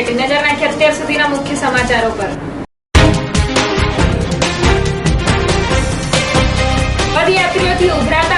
Bulletin નજર નાખીએ અત્યાર સુધીના મુખ્ય સમાચારો પર. પદયાત્રીઓથી ઉભરાતા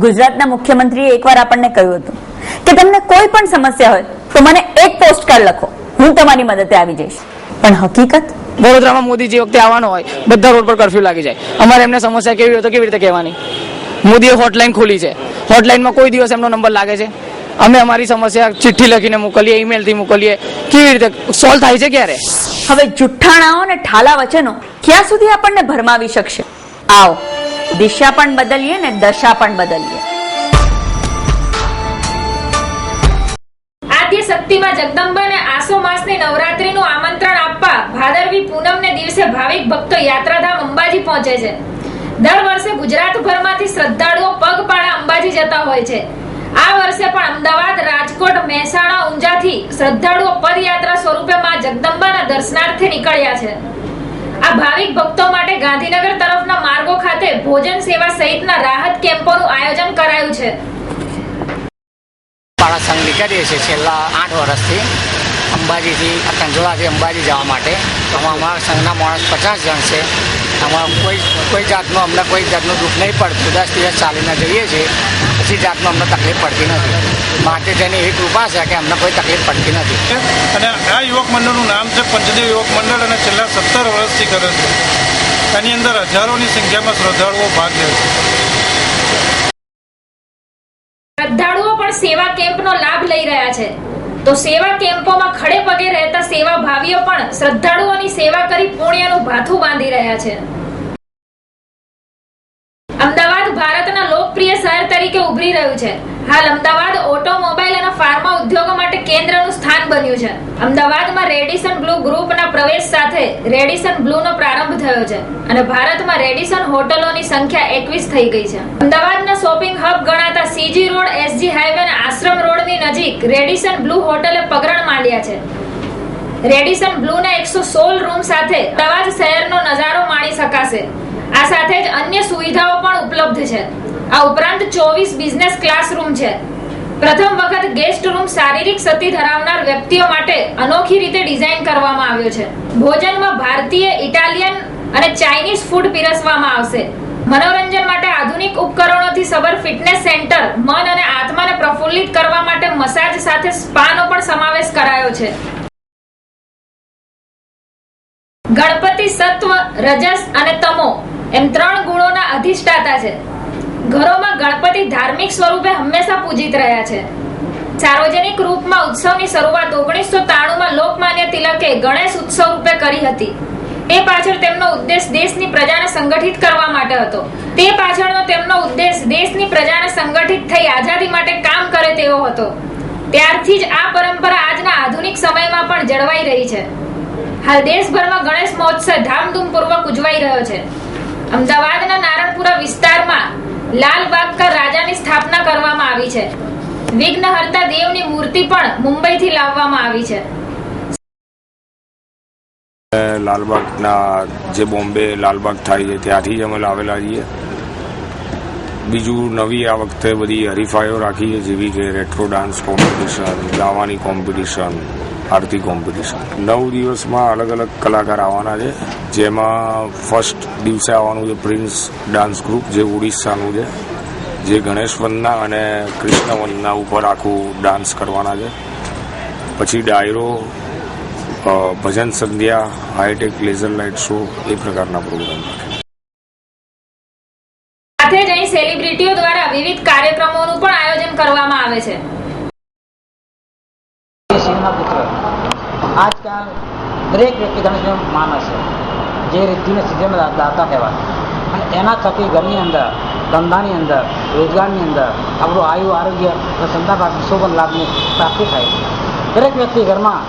ગુજરાતના મુખ્યમંત્રીએ એકવાર આપણને કહ્યું હતું કે તમને કોઈ પણ સમસ્યા હોય તો મને એક પોસ્ટકાર્ડ લખો. હું તમારી મદદે આવી જઈશ. પણ હકીકત? વડોદરામાં મોદી જે વખતે આવવાનો હોય બધા રોડ પર કરફ્યુ લાગી જાય. અમારે એમને સમસ્યા કેવી હોય તો કેવી રીતે કહેવાની? મોદીએ હોટલાઇન ખોલી છે. હોટલાઇનમાં કોઈ દિવસ એમનો નંબર લાગે છે? અમે અમારી સમસ્યા ચિઠ્ઠી લખીને મોકલીએ ઈમેલથી મોકલીએ. કેવી રીતે? સોલ્વ થાય છે ક્યારે? હવે જુઠ્ઠાણાઓ અને ઠાલા વચનો ક્યાં સુધી આપણને ભરમાવી શકશે? આવો. દિશા પણ બદલીએ ને દશા પણ બદલીએ. આદ્ય શક્તિમાં જગદંબાને આસો માસની નવરાત્રીનું આમંત્રણ આપવા ભાદરવી પૂનમને દિવસે ભાવિક ભક્તો યાત્રાધામ અંબાજી પહોંચે છે. દર વર્ષે ગુજરાતભરમાંથી શ્રદ્ધાળુઓ પગપાળા અંબાજી જતા હોય છે. આ વર્ષે પણ અમદાવાદ, રાજકોટ, મહેસાણા ઊંઝાથી શ્રદ્ધાળુઓ પદયાત્રા સ્વરૂપે માં જગદંબાના દર્શનાર્થે નીકળ્યા છે. આ ભાવિક ભક્તો માટે ગાંધીનગર તરફના માર્ગો ખાતે ભોજન સેવા સહિતના રાહત કેમ્પોનું આયોજન કરાયું છે. પાડા સંઘ નીકળીએ છીએ છેલ્લા આઠ વર્ષથી અંબાજીથી કંજોળાથી અંબાજી જવા માટે. તો અમારા સંઘના માણસ પચાસ જણ છે. આમાં કોઈ કોઈ જાતનું અમને કોઈ જાતનું દુઃખ નહીં પડતું. દસ દિવસ ચાલીને જઈએ છીએ. પછી જાતનું અમને તકલીફ પડતી નથી. માટે તેની એવી કૃપા છે કે અમને કોઈ તકલીફ પડતી નથી. અને આ યુવક મંડળનું નામ છે પંચદેવ યુવક મંડળ અને છેલ્લા સત્તર વર્ષથી કરે છે એની અંદર હજારોની સંખ્યામાં શ્રદ્ધાળુઓ ભાગ લે છે. શ્રદ્ધાળુઓ પણ સેવા કેમ્પનો લાભ લઈ રહ્યા છે. તો સેવા કેમ્પોમાં ખડે પગે રહેતા સેવા ભાવીઓ પણ શ્રદ્ધાળુઓની સેવા કરી પુણ્યનું ભાથું બાંધી રહ્યા છે. અમદાવાદ ભારતના લોકપ્રિય શહેર તરીકે ઉભરી રહ્યું છે. હાલ અમદાવાદ ઓટોમોબાઈલ બન્યું છે. અમદાવાદમાં રેડિસન બ્લુ ગ્રુપના પ્રવેશ સાથે રેડિસન બ્લુનો પ્રારંભ થયો છે અને ભારતમાં રેડિસન હોટલોની સંખ્યા એકવીસ થઈ ગઈ છે. અમદાવાદના શોપિંગ હબ ગણાતા સીજી રોડ, એસજી હાઈવે અને આશ્રમ રોડની નજીક રેડિસન બ્લુ હોટલે પગરણ માંડ્યા છે. રેડિસન બ્લુના એકસો સોળ રૂમ સાથે અમદાવાદ શહેરનો નજારો માણી શકાશે. આ સાથે જ અન્ય સુવિધાઓ પણ ઉપલબ્ધ છે. આ ઉપરાંત ચોવીસ બિઝનેસ ક્લાસરૂમ છે. પ્રથમ વખત ગેસ્ટ રૂમ શારીરિક સતી ધરાવનાર વ્યક્તિઓ માટે અનોખી રીતે ડિઝાઇન કરવામાં આવ્યો છે. ભોજનમાં ભારતીય, ઇટાલિયન અને ચાઇનીઝ ફૂડ પીરસવામાં આવશે. મનોરંજન માટે આધુનિક ઉપકરણોથી સબર ફિટનેસ સેન્ટર મન અને આત્માને પ્રફુલ્લિત કરવા માટે મસાજ સાથે સ્પાનો પણ સમાવેશ કરાયો છે. ગણપતિ સત્વ, રજસ અને તમો એમ ત્રણ ગુણોના અધિષ્ઠાતા છે. ઘરોમાં ગણપતિ ધાર્મિક સ્વરૂપે હંમેશા પૂજિત રહ્યા છે. સાર્વજનિક રૂપમાં ઉત્સવની શરૂઆત ઓગણીસો ત્રાણુંમાં લોકમાન્ય તિલકે ગણેશ ઉત્સવ રૂપે કરી હતી. એ પાછળ તેમનો ઉદ્દેશ દેશની પ્રજાને સંગઠિત કરવા માટે હતો. તે પાછળનો તેમનો ઉદ્દેશ દેશની પ્રજાને સંગઠિત થઈ આઝાદી માટે કામ કરે તેવો હતો. ત્યારથી જ આ પરંપરા આજના આધુનિક સમયમાં પણ જળવાઈ રહી છે. હાલ દેશભરમાં ગણેશ મહોત્સવ ધામધૂમપૂર્વક ઉજવાઈ રહ્યો છે. અમદાવાદના નારણપુરા વિસ્તારમાં લાલબાગકા રાજાની સ્થાપના કરવામાં આવી છે. વિઘ્નહર્તા દેવની મૂર્તિ પણ મુંબઈથી લાવવામાં આવી છે. લાલબાગના જે બોમ્બે લાલબાગ થાય છે, ત્યાંથી જ અમે લાવેલા છીએ. બીજું નવી આ વખતે બધી હરીફાઈઓ રાખી છે, જેવી કે રેટ્રો ડાન્સ કોમ્પિટિશન ગાવાની કોમ્પિટિશન આરતી કોમ્પિટિશન. નવ દિવસમાં અલગ અલગ કલાકાર આવવાના છે. જેમાં ફર્સ્ટ દિવસે આવવાનું છે પ્રિન્સ ડાન્સ ગ્રુપ જે ઓડિશાનું છે. જે ગણેશ વંદના અને કૃષ્ણ વંદના ઉપર આખું ડાન્સ કરવાના છે. પછી ડાયરો ભજન સંધ્યા hi tech laser light show એ પ્રકારના પ્રોગ્રામ રાખે સાથે જ અહીં સેલિબ્રિટીઓ દ્વારા વિવિધ કાર્યક્રમોનું પણ આયોજન કરવામાં આવે છે. આજકાલ દરેક વ્યક્તિ ગણેશને માને છે. જે રિદ્ધિને સિદ્ધિમાં દાતા કહેવાય. અને એના થકી ઘરની અંદર, ધંધાની અંદર, રોજગારની અંદર આપણું આયુ, આરોગ્ય અને સંતાપાક શોભન લાભની પ્રાપ્તિ થાય દરેક વ્યક્તિ ઘરમાં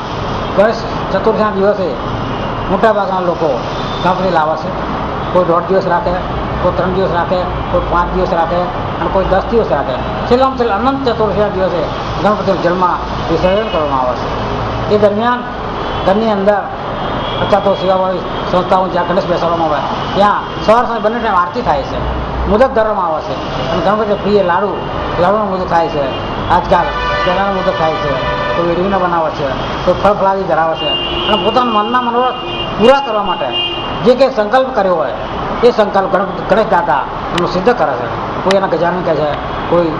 ગણેશ ચતુર્થના દિવસે મોટાભાગના લોકો ગણપતિ લાવે છે. કોઈ દોઢ દિવસ રાખે, કોઈ ત્રણ દિવસ રાખે, કોઈ પાંચ દિવસ રાખે અને કોઈ દસ દિવસ રાખે. છેલ્લામાં છેલ્લા અનંત ચતુર્થીના દિવસે ગણપતિ જલમાં વિસર્જન કરવામાં આવે છે. એ દરમિયાન ઘરની અંદર અથવા તો સેવાભાવી સંસ્થાઓ જ્યાં ગણેશ બેસાડવામાં આવે, ત્યાં સવાર સાંજ બંને ટાઈમ આરતી થાય છે, મુદત ધરવામાં આવે છે. અને ગણપતિ પ્રિય લાડુ, લાડુનો મુદત થાય છે. આજકાલ કેળાનો મુદત થાય છે કોઈ વેડવીને બનાવે છે કોઈ ફળ ફળાદી ધરાવે છે. અને પોતાના મનના મનોરથ પૂરા કરવા માટે જે કંઈ સંકલ્પ કર્યો હોય, એ સંકલ્પ ગણપતિ ગણેશ દાતા એનું સિદ્ધ કરે છે. કોઈ એના ગજાનન કહે છે, કોઈ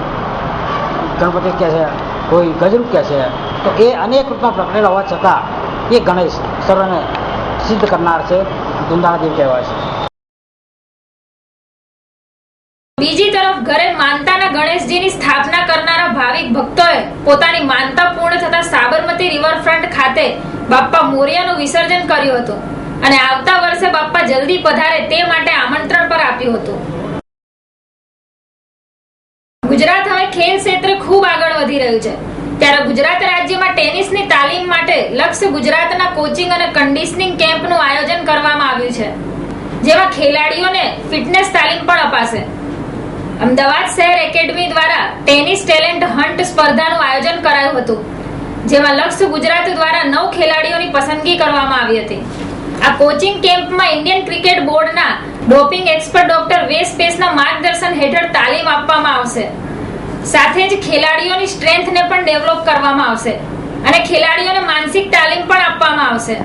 ગણપતિ કહે છે, કોઈ ગજરૂપ કહે છે, તો એ અનેક રૂપમાં પ્રગટેલા હોવા છતાં એ ગણેશ સર્વને સિદ્ધ કરનાર છે. દેવ કહેવાય છે. બીજી તરફ ઘરે માનતાના ગણેશજીની સ્થાપના કરનારા ભાવિક ભક્તોએ પોતાની માનતા પૂર્ણ થતા સાબરમતી રિવરફ્રન્ટ ખાતે બાપ્પા મોરિયાનું વિસર્જન કર્યું હતું અને આવતા વર્ષે બાપ્પા જલ્દી પધારે તે માટે આમંત્રણ પર આપ્યું હતું. ગુજરાત હવે ખેલ ક્ષેત્રે ખૂબ આગળ વધી રહ્યું છે. ત્યારે ગુજરાત રાજ્યમાં ટેનિસની તાલીમ માટે લક્ષ્ય ગુજરાતના કોચિંગ અને કન્ડિશનિંગ કેમ્પનું આયોજન કરવામાં આવ્યું છે. જેમાં ખેલાડીઓને ફિટનેસ તાલીમ પણ અપાશે. અમદાવાદ શહેર એકેડમી દ્વારા ટેનિસ ટેલેન્ટ હન્ટ સ્પર્ધાનું આયોજન કરાયું હતું, જેમાં લક્ષ્ય ગુજરાત દ્વારા નવ ખેલાડીઓની પસંદગી કરવામાં આવી હતી. આ કોચિંગ કેમ્પમાં ઇન્ડિયન ક્રિકેટ બોર્ડના ડોપિંગ એક્સપર્ટ ડોક્ટર વેસ પેસના માર્ગદર્શન હેઠળ તાલીમ આપવામાં આવશે. સાથે જ ખેલાડીઓની સ્ટ્રેન્થને પણ ડેવલપ કરવામાં આવશે અને ખેલાડીઓને માનસિક તાલીમ પણ આપવામાં આવશે.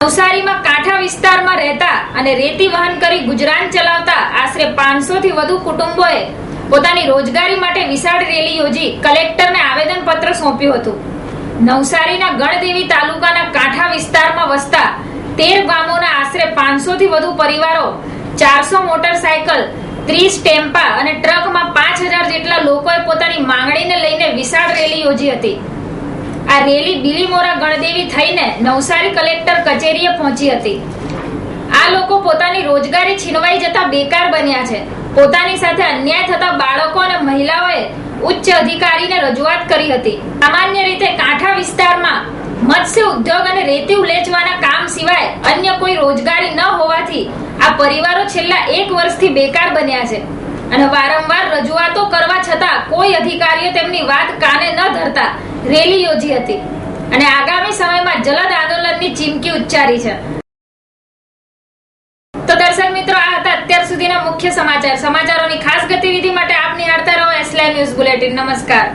નવસારીમાં કાંઠા વિસ્તારમાં રહેતા અને રેતી વહન કરી ગુજરાન ચલાવતા આશરે 500 થી વધુ કુટુંબોએ પોતાની રોજગારી માટે વિશાળ રેલી યોજી કલેક્ટરને આવેદન પત્ર સોંપ્યું હતું. નવસારીના ગણદેવી તાલુકાના કાંઠા વિસ્તારમાં વસતા તેર ગામોના આશરે 500 થી વધુ પરિવારો ચારસો મોટરસાયકલ ત્રીસ ટેમ્પા અને ટ્રકમાં પાંચ હજાર જેટલા લોકોએ પોતાની માંગણીને લઈને વિશાળ રેલી યોજી હતી. આ રેલી બિલીમોરા ગણદેવી થઈને નવસારી કલેક્ટર કચેરીએ પહોંચી હતી. આ લોકો પોતાની રોજગારી છીનવાઈ જતા બેકાર બન્યા છે. પોતાની સાથે અન્યાય થતા બાળકો અને મહિલાઓએ ઉચ્ચ અધિકારીને રજૂઆત કરી હતી. સામાન્ય રીતે કાંઠા વિસ્તારમાં મત્સ્ય ઉદ્યોગ અને રેતી ઉલેચવાના કામ સિવાય અન્ય કોઈ રોજગારી ન હોવાથી આ પરિવારો છેલ્લા એક વર્ષથી બેકાર બન્યા છે અને વારંવાર રજૂઆતો કરવા છતાં કોઈ અધિકારીઓ તેમની વાત કાને ન ધરતા રેલી યોજી હતી. અને આગામી સમયમાં જલદ આંદોલનની ચીમકી ઉચ્ચારી છે. તો દર્શક મિત્રો, આ હતા અત્યાર સુધીના મુખ્ય સમાચાર. સમાચારોની ખાસ ગતિવિધિ માટે આપ નિહાળતા રહો એસલાઈ ન્યૂઝ બુલેટિન. નમસ્કાર.